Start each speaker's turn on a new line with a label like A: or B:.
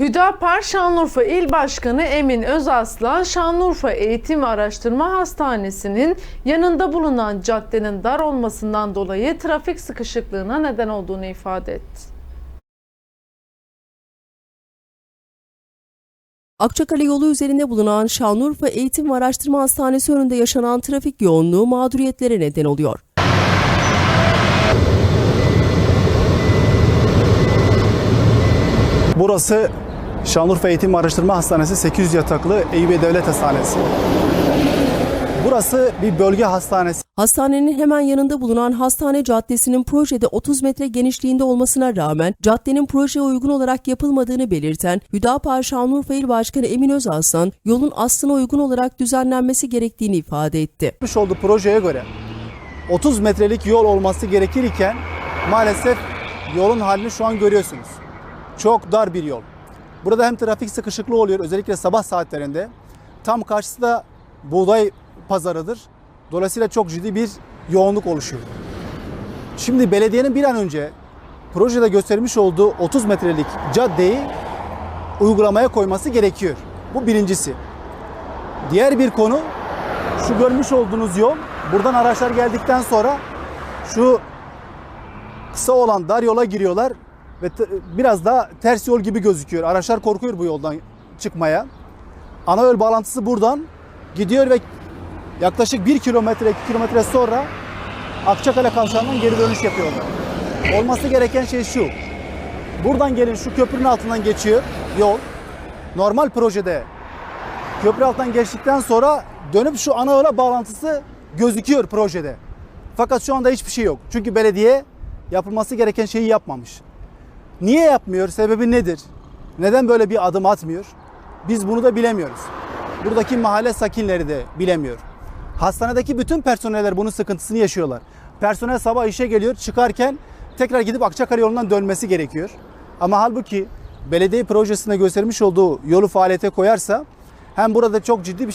A: Hüdapar Şanlıurfa İl Başkanı Emin Özaslan, Şanlıurfa Eğitim ve Araştırma Hastanesi'nin yanında bulunan caddenin dar olmasından dolayı trafik sıkışıklığına neden olduğunu ifade etti.
B: Akçakale yolu üzerinde bulunan Şanlıurfa Eğitim ve Araştırma Hastanesi önünde yaşanan trafik yoğunluğu mağduriyetlere neden oluyor.
C: Burası Şanlıurfa Eğitim Araştırma Hastanesi 800 yataklı Eyüp Devlet Hastanesi. Burası bir bölge hastanesi.
B: Hastanenin hemen yanında bulunan hastane caddesinin projede 30 metre genişliğinde olmasına rağmen caddenin projeye uygun olarak yapılmadığını belirten Hüdapar Şanlıurfa İl Başkanı Emin Özaslan, yolun aslına uygun olarak düzenlenmesi gerektiğini ifade etti.
C: Yapmış olduğu projeye göre 30 metrelik yol olması gerekirken maalesef yolun halini şu an görüyorsunuz. Çok dar bir yol. Burada hem trafik sıkışıklığı oluyor özellikle sabah saatlerinde. Tam karşısı da buğday pazarıdır. Dolayısıyla çok ciddi bir yoğunluk oluşuyor. Şimdi belediyenin bir an önce projede göstermiş olduğu 30 metrelik caddeyi uygulamaya koyması gerekiyor. Bu birincisi. Diğer bir konu şu görmüş olduğunuz yol buradan araçlar geldikten sonra şu kısa olan dar yola giriyorlar ve biraz da ters yol gibi gözüküyor. Araçlar korkuyor bu yoldan çıkmaya. Ana yol bağlantısı buradan gidiyor ve yaklaşık 1 kilometre 2 kilometre sonra Akçakale kavşağından geri dönüş yapıyorlar. Olması gereken şey şu. Buradan gelin şu köprünün altından geçiyor yol. Normal projede köprü altından geçtikten sonra dönüp şu ana yola bağlantısı gözüküyor projede. Fakat şu anda hiçbir şey yok. Çünkü belediye yapılması gereken şeyi yapmamış. Niye yapmıyor? Sebebi nedir? Neden böyle bir adım atmıyor? Biz bunu da bilemiyoruz. Buradaki mahalle sakinleri de bilemiyor. Hastanedeki bütün personeller bunun sıkıntısını yaşıyorlar. Personel sabah işe geliyor, çıkarken tekrar gidip Akçakale yolundan dönmesi gerekiyor. Ama halbuki belediye projesinde göstermiş olduğu yolu faaliyete koyarsa hem burada çok ciddi bir şey